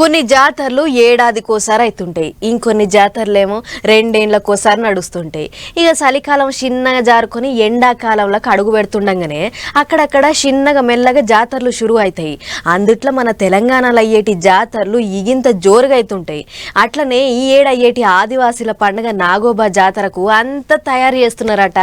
కొన్ని జాతరలు ఏడాదికోసారి అవుతుంటాయి ఇంకొన్ని జాతరలేమో రెండేండ్లకోసారి నడుస్తుంటాయి. ఇక చలికాలం చిన్నగా జారుకొని ఎండాకాలంలోకి అడుగు పెడుతుండగానే అక్కడక్కడ చిన్నగా మెల్లగా జాతరలు షురు అవుతాయి అందుట్లో మన తెలంగాణలో అయ్యేటి జాతరలు ఇగింత జోరుగా అవుతుంటాయి అట్లనే ఈ ఏడు అయ్యేటి ఆదివాసీల పండుగ నాగోబా జాతరకు అంత తయారు చేస్తున్నారట.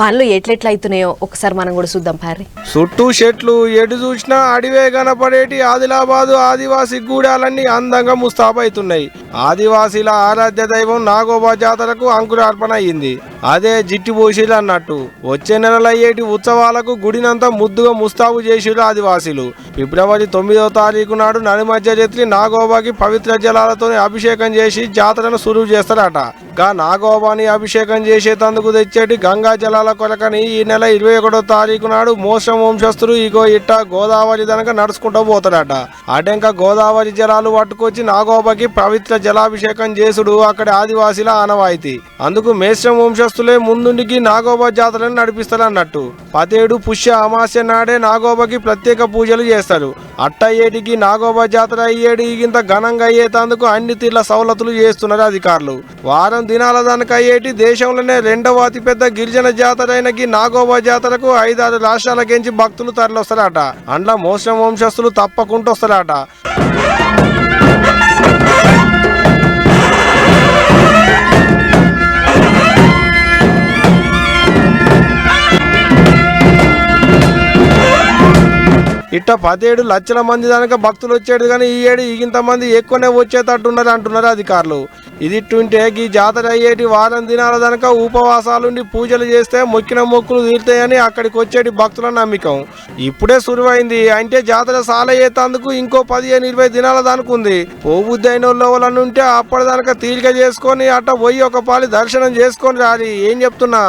పనులు ఎట్లెట్ల అవుతున్నాయో ఒకసారి మనం కూడా చూద్దాం పారి చుట్టూ చెట్లు ఎటు చూసినా అడివే కనపడేటి ఆదిలాబాదు ఆదివాసి గూడాలన్నీ అందంగా ముస్తాబైతున్నాయి. ఆదివాసీల ఆరాధ్య దైవం నాగోబా జాతరకు అంకురార్పణ అయింది అదే జిట్టి పోషిలు అన్నట్టు. వచ్చే నెలలో అయ్యేటి ఉత్సవాలకు గుడినంతా ముద్దుగా ముస్తాబు చేసిరు ఆదివాసీలు. ఫిబ్రవరి తొమ్మిదవ తారీఖు నాడు నడిమధ్య జత్రి నాగోబాకి పవిత్ర జలాలతో అభిషేకం చేసి జాతరను సురువు చేస్తారట. గా నాగోబాని అభిషేకం చేసేటందుకు తెచ్చేటి గంగా జలాల కొరకని ఈ నెల ఇరవై ఒకటో తారీఖు నాడు మోసం వంశస్థులు ఇగో ఇట్ట గోదావరి దనక నడుచుకుంటూ పోతారట అటెంక గోదావరి జలాలు పట్టుకొచ్చి నాగోబాకి పవిత్ర జలాభిషేకం చేసుడు అక్కడి ఆదివాసీల ఆనవాయితీ. అందుకు మేశ్రం వంశస్థులే ముందుండికి నాగోబా జాతరను నడిపిస్తారు అన్నట్టు పతేడు పుష్య అమాస్య నాడే నాగోబాకి ప్రత్యేక పూజలు చేస్తారు. అట్ట నాగోబా జాతర అయ్యేటి ఇంత ఘనంగా అయ్యేటందుకు అన్ని తీర్ల సవలతులు చేస్తున్నారు అధికారులు. వారం దినాల దానికి అయ్యేటి దేశంలోనే రెండవ అతిపెద్ద గిరిజన జాతర అయినకి నాగోబా జాతరకు ఐదారు రాష్ట్రాలకించి భక్తులు తరలివస్తారట అండ్ల మోసం వంశస్థులు తప్పకుండా వస్తారట ఇట్ట పదిహేడు లక్షల మంది దానిక భక్తులు వచ్చేది కానీ ఈ ఏడు ఇంత మంది ఎక్కువనే వచ్చేటట్టున్నారు అంటున్నారు అధికారులు. ఇది ఇట్టుంటే ఈ జాతర అయ్యేటి వారం దినాల దానిక ఉపవాసాలుండి పూజలు చేస్తే మొక్కిన మొక్కులు తీరుతాయని అక్కడికి వచ్చేటి భక్తుల నమ్మకం. ఇప్పుడే సురువైంది. అంటే జాతర సాలయ్యేటందుకు ఇంకో పదిహేను ఇరవై దినాల దానికి ఉంది పోబుద్ది అయిన వాళ్ళు ఉంటే అప్పటిదానిక తీరిక చేసుకొని అట్ట పోయి ఒక పాలి దర్శనం చేసుకొని రాలి ఏం చెప్తున్నా?